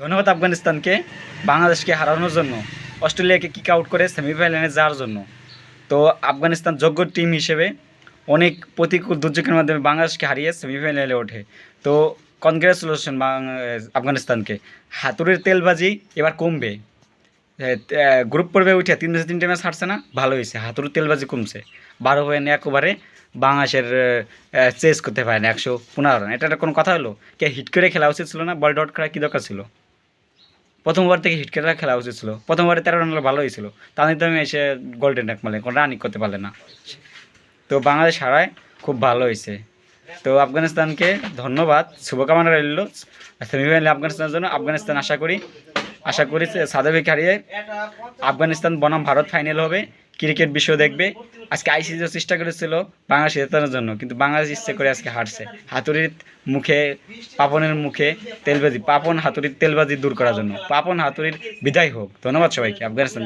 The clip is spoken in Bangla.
ধন্যবাদ আফগানিস্তানকে বাংলাদেশকে হারানোর জন্য। অস্ট্রেলিয়াকে কিক আউট করে সেমিফাইনালে যাওয়ার জন্য। তো আফগানিস্তান যোগ্য টিম হিসেবে অনেক প্রতিকূল দুর্যোগের মাধ্যমে বাংলাদেশকে হারিয়ে সেমিফাইনালে ওঠে। তো কনগ্রেচুলেশন আফগানিস্তানকে। হাতুড়ির তেলবাজি এবার কমবে। গ্রুপ পর্বে উঠে তিন ম্যাচে তিনটে ম্যাচ হারছে না, ভালো হয়েছে। হাতুড়ির তেলবাজি কমছে। বারো পয়েন্ট একবারে বাংলাদেশের চেস করতে পারে না একশো পনেরো রান। এটা একটা কোনো কথা হলো? কে হিট করে খেলা উচিত ছিল না? বল ডট করা কী দরকার ছিল? প্রথমবার থেকে হিট করে খেলা উচিত ছিল। প্রথমবারে তেরো রান ভালো হয়েছিল। তাদের তো আমি এসে গোল্ডেন ডাক মারলেন কোনো রানিং করতে পারলে না। তো বাংলাদেশ হারায়, খুব ভালো হয়েছে। তো আফগানিস্তানকে ধন্যবাদ, শুভকামনা রইল। সেমিফাইনালে আফগানিস্তানের জন্য আফগানিস্তান আশা করি আশা করি সাদাবিকে হারিয়ে আফগানিস্তান বনাম ভারত ফাইনাল হবে। ক্রিকেট বিশ্ব দেখবে। আজকে আইসিসিও চেষ্টা করেছিল বাংলাদেশ জেতানোর জন্য, কিন্তু বাংলাদেশ ইচ্ছে করে আজকে হারছে। হাতুড়ির মুখে, পাপনের মুখে তেলবাজি, পাপন হাতুড়ির তেলবাজি দূর করার জন্য। পাপন হাতুড়ির বিদায় হোক। ধন্যবাদ সবাইকে, আফগানিস্তান।